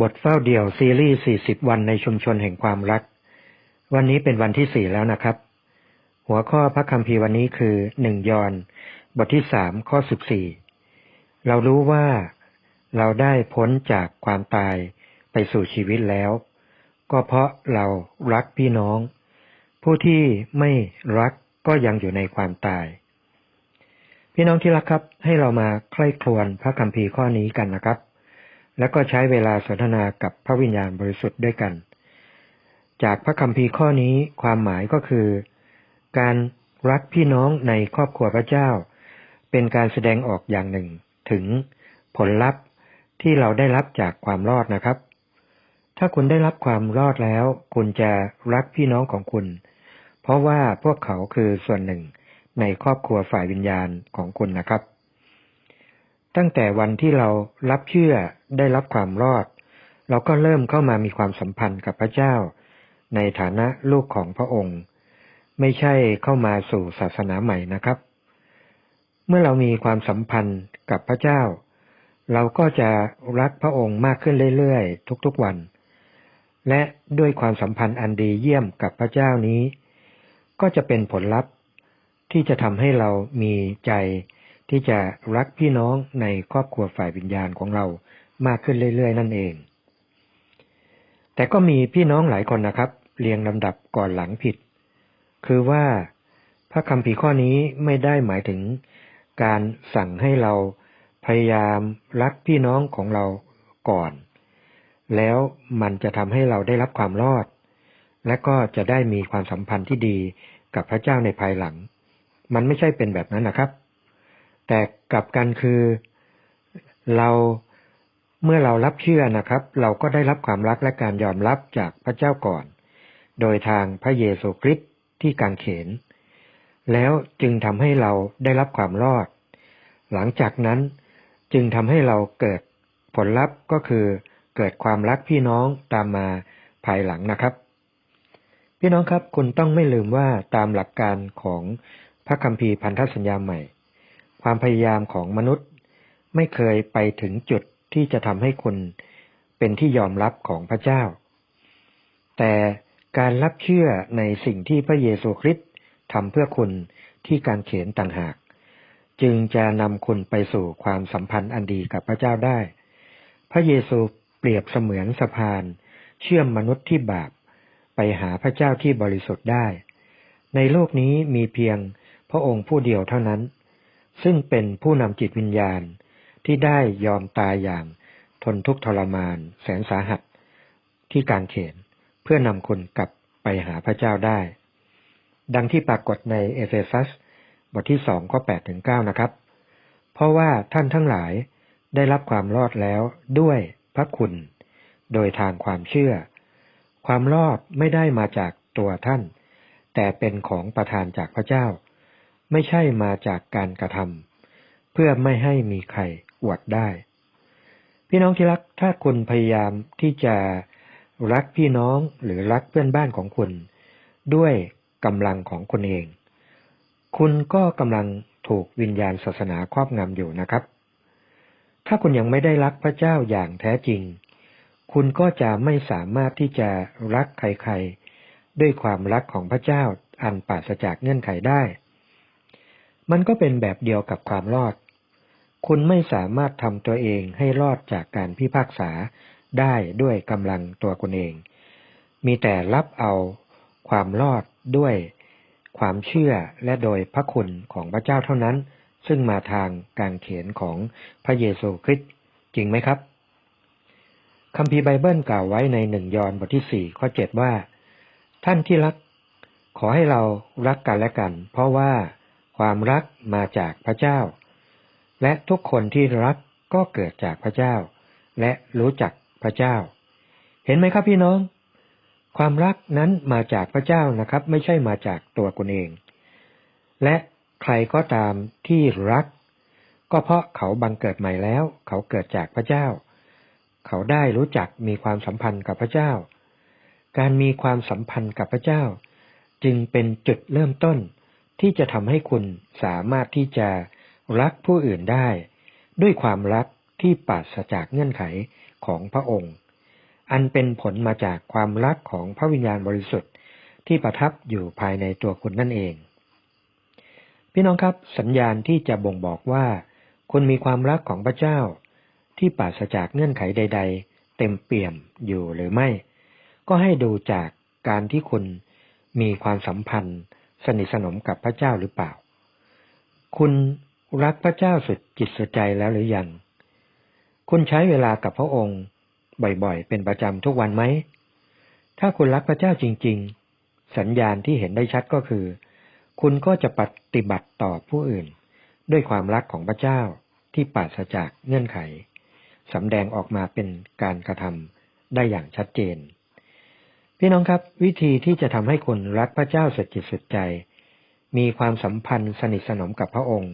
บทเฝ้าเดี่ยวซีรีส์40 วันในชุมชนแห่งความรัก วันนี้เป็นวันที่สี่แล้วนะครับ หัวข้อพระคัมภีร์วันนี้คือหนึ่งยอน บทที่สามข้อสิบสี่เรารู้ว่าเราได้พ้นจากความตายไปสู่ชีวิตแล้ว ก็เพราะเรารักพี่น้อง ผู้ที่ไม่รักก็ยังอยู่ในความตาย พี่น้องที่รักครับ ให้เรามาใคร่ครวญพระคัมภีร์ข้อนี้กันนะครับ แล้วก็ใช้เวลาสนทนากับพระวิญญาณบริสุทธิ์ด้วยกัน จากพระคัมภีร์ข้อนี้ความหมายก็คือ การรักพี่น้องในครอบครัวพระเจ้า เป็นการแสดงออกอย่างหนึ่ง ถึงผลลัพธ์ที่เราได้รับจากความรอดนะครับ ถ้าคุณได้รับความรอดแล้ว คุณจะรักพี่น้องของคุณ เพราะว่าพวกเขาคือส่วนหนึ่งในครอบครัวฝ่ายวิญญาณของคุณนะครับ ตั้งแต่วันที่เรารับเชื่อได้รับความรอด เราก็เริ่มเข้ามามีความสัมพันธ์กับพระเจ้า ในฐานะลูกของพระองค์ ไม่ใช่เข้ามาสู่ศาสนาใหม่นะครับ เมื่อเรามีความสัมพันธ์กับพระเจ้า เราก็จะรักพระองค์มากขึ้นเรื่อยๆ ทุกๆวัน และด้วยความสัมพันธ์อันดีเยี่ยมกับพระเจ้านี้ ก็จะเป็นผลลัพธ์ที่จะทำให้เรามีใจ ที่จะรักพี่น้องในครอบครัวฝ่ายวิญญาณของเรามากขึ้นเรื่อยๆ นั่นเอง แต่ก็มีพี่น้องหลายคนนะครับ เรียงลำดับก่อนหลังผิด คือว่าพระคำภีข้อนี้ไม่ได้หมายถึงการสั่งให้เราพยายามรักพี่น้องของเราก่อน แล้วมันจะทำให้เราได้รับความรอด และก็จะได้มีความสัมพันธ์ที่ดีกับพระเจ้าในภายหลัง มันไม่ใช่เป็นแบบนั้นนะครับ แต่กลับกันคือ เราเมื่อเรารับเชื่อนะครับ เราก็ได้รับความรักและการยอมรับจากพระเจ้าก่อน โดยทางพระเยซูคริสต์ที่กางเขน แล้วจึงทำให้เราได้รับความรอด หลังจากนั้นจึงทำให้เราเกิดผลลัพธ์ก็คือเกิดความรักพี่น้องตามมาภายหลังนะครับ พี่น้องครับคุณต้องไม่ลืมว่าตามหลักการของพระคัมภีร์พันธสัญญาใหม่ ความพยายามของมนุษย์ ไม่เคยไปถึงจุดที่จะทำให้คุณเป็นที่ยอมรับของพระเจ้า แต่การรับเชื่อในสิ่งที่พระเยซูคริสต์ทำเพื่อคุณที่การเขียนต่างหาก จึงจะนำคุณไปสู่ความสัมพันธ์อันดีกับพระเจ้าได้ พระเยซูเปรียบเสมือนสะพาน เชื่อมมนุษย์ที่บาปไปหาพระเจ้าที่บริสุทธิ์ได้ ในโลกนี้มีเพียงพระองค์ผู้เดียวเท่านั้น ซึ่งเป็นผู้นำจิตวิญญาณที่ได้ยอมตายอย่างทนทุกข์ทรมานแสนสาหัส ที่การเขนเพื่อนำคนกลับไปหาพระเจ้าได้ ดังที่ปรากฏในเอเฟซัส บทที่สองข้อแปดถึงเก้านะครับ เพราะว่าท่านทั้งหลายได้รับความรอดแล้วด้วยพระคุณ โดยทางความเชื่อ ความรอดไม่ได้มาจากตัวท่าน แต่เป็นของประทานจากพระเจ้า ไม่ใช่มาจากการกระทำเพื่อไม่ให้มีใครอวดได้ พี่น้องที่รักถ้าคุณพยายามที่จะรักพี่น้องหรือรักเพื่อนบ้านของคุณ ด้วยกำลังของคุณเอง คุณก็กำลังถูกวิญญาณศาสนาครอบงำอยู่นะครับ ถ้าคุณยังไม่ได้รักพระเจ้าอย่างแท้จริง คุณก็จะไม่สามารถที่จะรักใครๆ ด้วยความรักของพระเจ้าอันปราศจากเงื่อนไขได้ มันก็เป็นแบบเดียวกับความรอด คุณไม่สามารถทำตัวเองให้รอดจากการพิพากษาได้ด้วยกำลังตัวคุณเอง มีแต่รับเอาความรอดด้วยความเชื่อและโดยพระคุณของพระเจ้าเท่านั้น ซึ่งมาทางการเขียนของพระเยซูคริสต์จริงไหมครับคัมภีร์ไบเบิลกล่าวไว้ในหนึ่งยอห์นบทที่สี่ข้อเจ็ดว่า ท่านที่รัก ขอให้เรารักกันและกัน เพราะว่า ความรักมาจากพระเจ้า และทุกคนที่รักก็เกิดจากพระเจ้า และรู้จักพระเจ้า เห็นไหมครับพี่น้อง ความรักนั้นมาจากพระเจ้านะครับ ไม่ใช่มาจากตัวคุณเอง และใครก็ตามที่รัก ก็เพราะเขาบังเกิดใหม่แล้ว เขาเกิดจากพระเจ้า เขาได้รู้จักมีความสัมพันธ์กับพระเจ้า การมีความสัมพันธ์กับพระเจ้า จึงเป็นจุดเริ่มต้น ที่จะทำให้คุณสามารถที่จะรักผู้อื่นได้ ด้วยความรักที่ปราศจากเงื่อนไขของพระองค์ อันเป็นผลมาจากความรักของพระวิญญาณบริสุทธิ์ที่ประทับอยู่ภายในตัวคุณนั่นเอง พี่น้องครับสัญญาณที่จะบ่งบอกว่า คุณมีความรักของพระเจ้า ที่ปราศจากเงื่อนไขใด ๆ เต็มเปี่ยมอยู่หรือไม่ ก็ให้ดูจากการที่คุณมีความสัมพันธ์ สนิทสนมกับพระเจ้าหรือเปล่า คุณรักพระเจ้าสุดจิตสุดใจแล้วหรือยัง คุณใช้เวลากับพระองค์ บ่อยๆ เป็นประจำทุกวันไหม ถ้าคุณรักพระเจ้าจริง ๆ สัญญาณที่เห็นได้ชัดก็คือ คุณก็จะปฏิบัติต่อผู้อื่น ด้วยความรักของพระเจ้าที่ปราศจากเงื่อนไขสำแดงออกมาเป็นการกระทำได้อย่างชัดเจน พี่น้องครับ วิธีที่จะทำให้คุณรักพระเจ้าสุดจิตสุดใจ มีความสัมพันธ์สนิทสนมกับพระองค์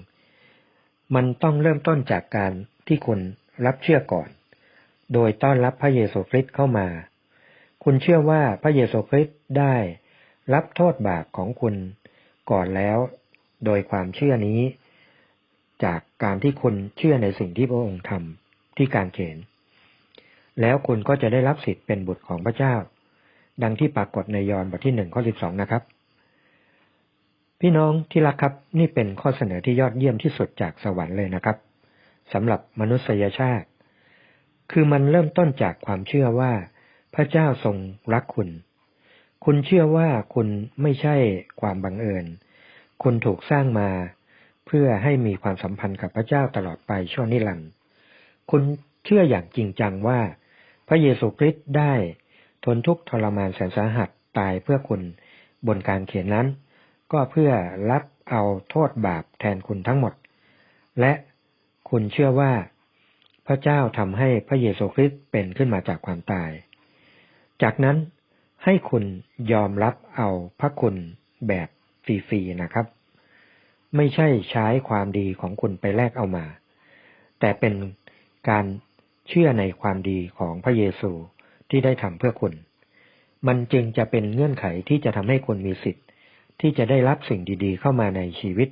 มันต้องเริ่มต้นจากการที่คุณรับเชื่อก่อน โดยต้อนรับพระเยซูคริสต์เข้ามา คุณเชื่อว่าพระเยซูคริสต์ได้รับโทษบาปของคุณก่อนแล้ว โดยความเชื่อนี้ จากการที่คุณเชื่อในสิ่งที่พระองค์ทำที่การเขนแล้วคุณก็จะได้รับสิทธิ์เป็นบุตรของพระเจ้า ดังที่ปรากฏในยอห์นบทที่หนึ่งข้อสิบสองนะครับ พี่น้องที่รักครับนี่เป็นข้อเสนอที่ยอดเยี่ยมที่สุดจากสวรรค์เลยนะครับสำหรับมนุษยชาติ คือมันเริ่มต้นจากความเชื่อว่า พระเจ้าทรงรักคุณ คุณเชื่อว่าคุณไม่ใช่ความบังเอิญ คุณถูกสร้างมา เพื่อให้มีความสัมพันธ์กับพระเจ้าตลอดไปชั่วนิรันดร์คุณเชื่ออย่างจริงจังว่า พระเยซูคริสต์ได้ ทนทุกข์ทรมานแสนสาหัสตายเพื่อคุณ บนการเขียนนั้น ก็เพื่อรับเอาโทษบาปแทนคุณทั้งหมด และคุณเชื่อว่า พระเจ้าทำให้พระเยซูคริสต์เป็นขึ้นมาจากความตาย จากนั้นให้คุณยอมรับเอาพระคุณแบบฟรีๆนะครับ ไม่ใช่ใช้ความดีของคุณไปแลกเอามา แต่เป็นการเชื่อในความดีของพระเยซู ที่ได้ทำเพื่อคุณ มันจึงจะเป็นเงื่อนไขที่จะทำให้คุณมีสิทธิ์ ที่จะได้รับสิ่งดีๆ เข้ามาในชีวิต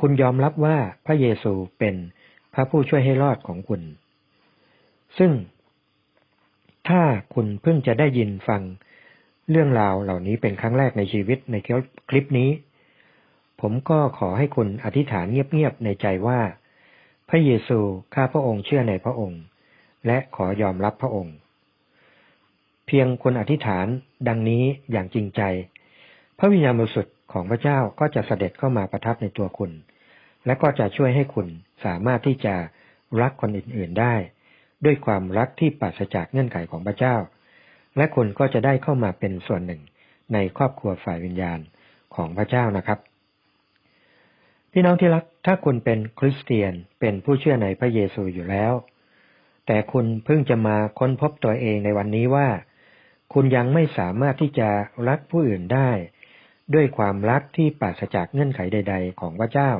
คุณยอมรับว่าพระเยซูเป็นพระผู้ช่วยให้รอดของคุณ ซึ่ง ถ้าคุณเพิ่งจะได้ยินฟังเรื่องราวเหล่านี้เป็นครั้งแรกในชีวิตในคลิปนี้ ผมก็ขอให้คุณอธิษฐานเงียบๆในใจว่า พระเยซูข้าพระองค์เชื่อในพระองค์ และขอยอมรับพระองค์ เพียงคุณอธิษฐานดังนี้อย่างจริงใจ พระวิญญาณบริสุทธิ์ของพระเจ้าก็จะเสด็จเข้ามาประทับในตัวคุณ และก็จะช่วยให้คุณสามารถที่จะรักคนอื่นๆได้ ด้วยความรักที่ปราศจากเงื่อนไขของพระเจ้า และคุณก็จะได้เข้ามาเป็นส่วนหนึ่งในครอบครัวฝ่ายวิญญาณของพระเจ้านะครับ พี่น้องที่รักถ้าคุณเป็นคริสเตียนเป็นผู้เชื่อในพระเยซูอยู่แล้ว แต่คุณเพิ่งจะมาค้นพบตัวเองในวันนี้ว่า คุณยังไม่สามารถที่จะรักผู้อื่นได้ ด้วยความรักที่ปราศจากเงื่อนไขใด ๆ ของพระเจ้า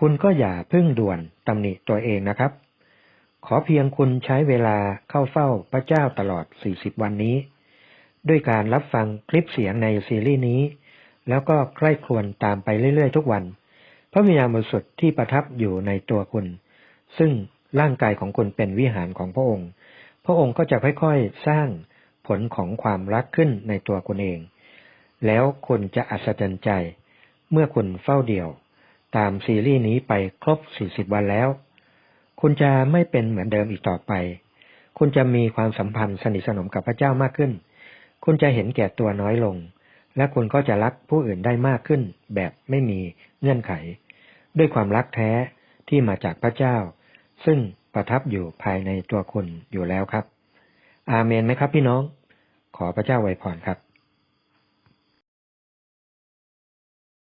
คุณก็อย่าพึ่งด่วนตำหนิตัวเองนะครับ ขอเพียงคุณใช้เวลาเข้าเฝ้าพระเจ้าตลอด 40 วันนี้ ด้วยการรับฟังคลิปเสียงในซีรีส์นี้ แล้วก็ใกล้ครวนตามไปเรื่อยๆ ทุกวัน พระวิญญาณบริสุทธิ์ที่ประทับอยู่ในตัวคุณ ซึ่ง ร่างกายของคุณเป็นวิหารของพระองค์ พระองค์ก็จะค่อยๆสร้างผลของความรักขึ้นในตัวคุณเอง แล้วคุณจะอัศจรรย์ใจ เมื่อคุณเฝ้าเดี่ยว ตามซีรีส์นี้ไปครบ 40 วันแล้ว คุณจะไม่เป็นเหมือนเดิมอีกต่อไป คุณจะมีความสัมพันธ์สนิทสนมกับพระเจ้ามากขึ้น คุณจะเห็นแก่ตัวน้อยลง และคุณก็จะรักผู้อื่นได้มากขึ้น แบบไม่มีเงื่อนไข ด้วยความรักแท้ที่มาจากพระเจ้า ซึ่งประทับอยู่ภายในตัวคุณอยู่แล้วครับ อาเมนไหมครับพี่น้อง ขอพระเจ้าไวยพรครับ